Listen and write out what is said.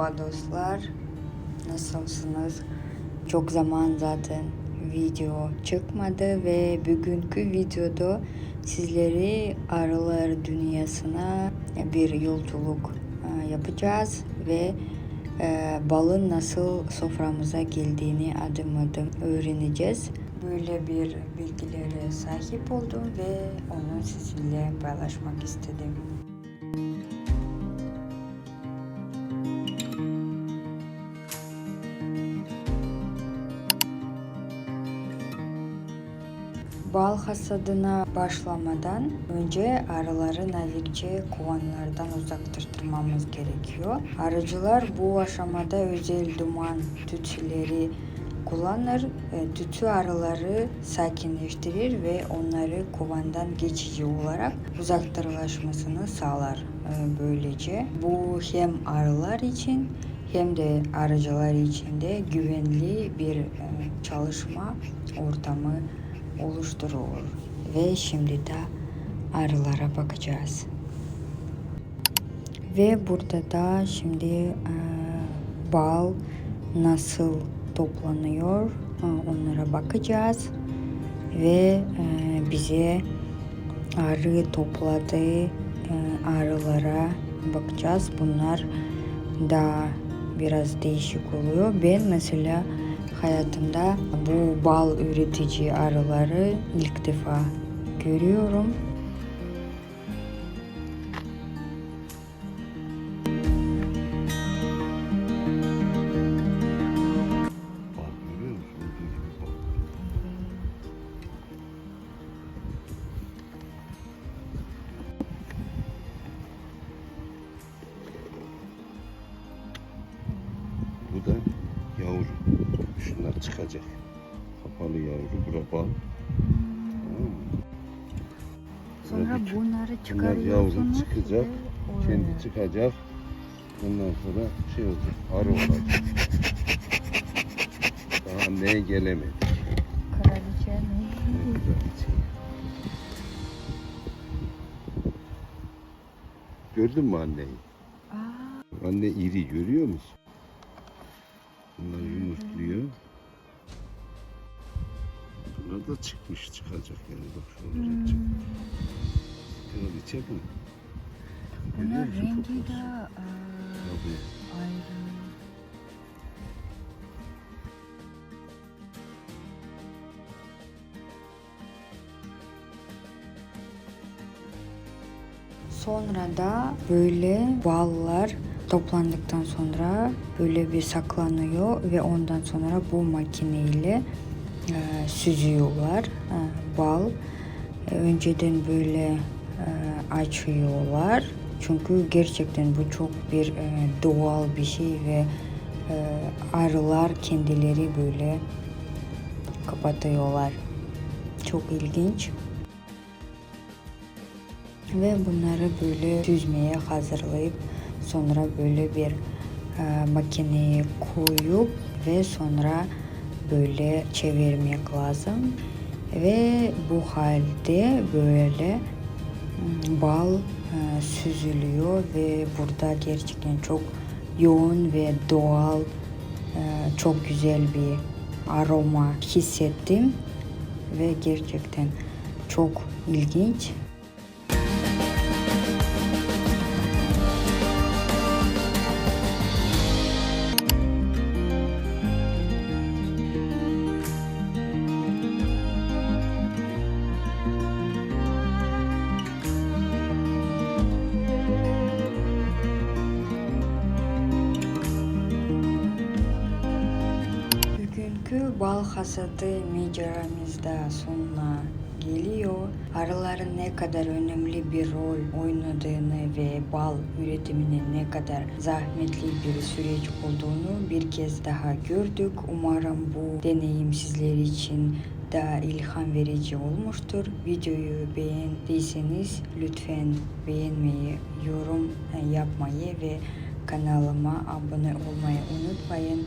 Merhaba dostlar. Nasılsınız? Çok zaman zaten video çıkmadı ve bugünkü videoda sizleri arılar dünyasına bir yolculuk e, yapacağız ve e, balın nasıl soframıza geldiğini adım adım öğreneceğiz. Böyle bir bilgilere sahip oldum ve onu sizinle paylaşmak istedim. Bal hasadına başlamadan önce arıları nazikçe kovanlardan uzaktırmamız gerekiyor. Arıcılar bu aşamada özel duman tütsüleri kullanır. Tütsü arıları sakinleştirir ve onları kovandan geçici olarak uzaklaşmasını sağlar. E, Böylece bu hem arılar için hem de arıcılar için de güvenli bir e, çalışma ortamı oluşturur. Ve şimdi de arılara bakacağız. Ve burada da şimdi e, bal nasıl toplanıyor e, onlara bakacağız. Ve e, bize arı topladığı e, arılara bakacağız. Bunlar daha biraz değişik oluyor. Ben mesela hayatımda bu bal üretici arıları ilk defa görüyorum. Bu da yavru. Şunlar çıkacak. Kapalı yavru. Bura bal. Sonra küçük- bunları Bunlar çıkarıyorsunuz. yavru çıkacak. Kendi çıkacak. Ondan sonra şey olacak. Arı olacak. Daha neye gelemedi. Kraliçe mi? Ne güzel bir şey. Gördün mü anneyi? Aa, Anne iri görüyor musun? Bunlar yumurtluyor. Bunlar da çıkmış çıkacak yani bak şuralara hmm. çık. Kraliçe bu. Musun rengi de aa, Tabii. ayrı. Sonra da böyle ballar toplandıktan sonra böyle bir saklanıyor ve ondan sonra bu makineyle e, süzüyorlar e, bal. E, önceden böyle e, açıyorlar. Çünkü gerçekten bu çok bir e, doğal bir şey ve e, arılar kendileri böyle kapatıyorlar. Çok ilginç. Ve bunları böyle süzmeye hazırlayıp sonra böyle bir e, makineye koyup ve sonra böyle çevirmek lazım. Ve bu halde böyle mm, bal e, süzülüyor ve burada gerçekten çok yoğun ve doğal e, çok güzel bir aroma hissettim ve gerçekten çok ilginç. Bal hasadı maceramızda sonuna geliyor. Arıların ne kadar önemli bir rol oynadığını ve bal üretiminin ne kadar zahmetli bir süreç olduğunu bir kez daha gördük. Umarım bu deneyim sizler için daha ilham verici olmuştur. Videoyu beğendiyseniz lütfen beğenmeyi, yorum yapmayı ve kanalıma abone olmayı unutmayın.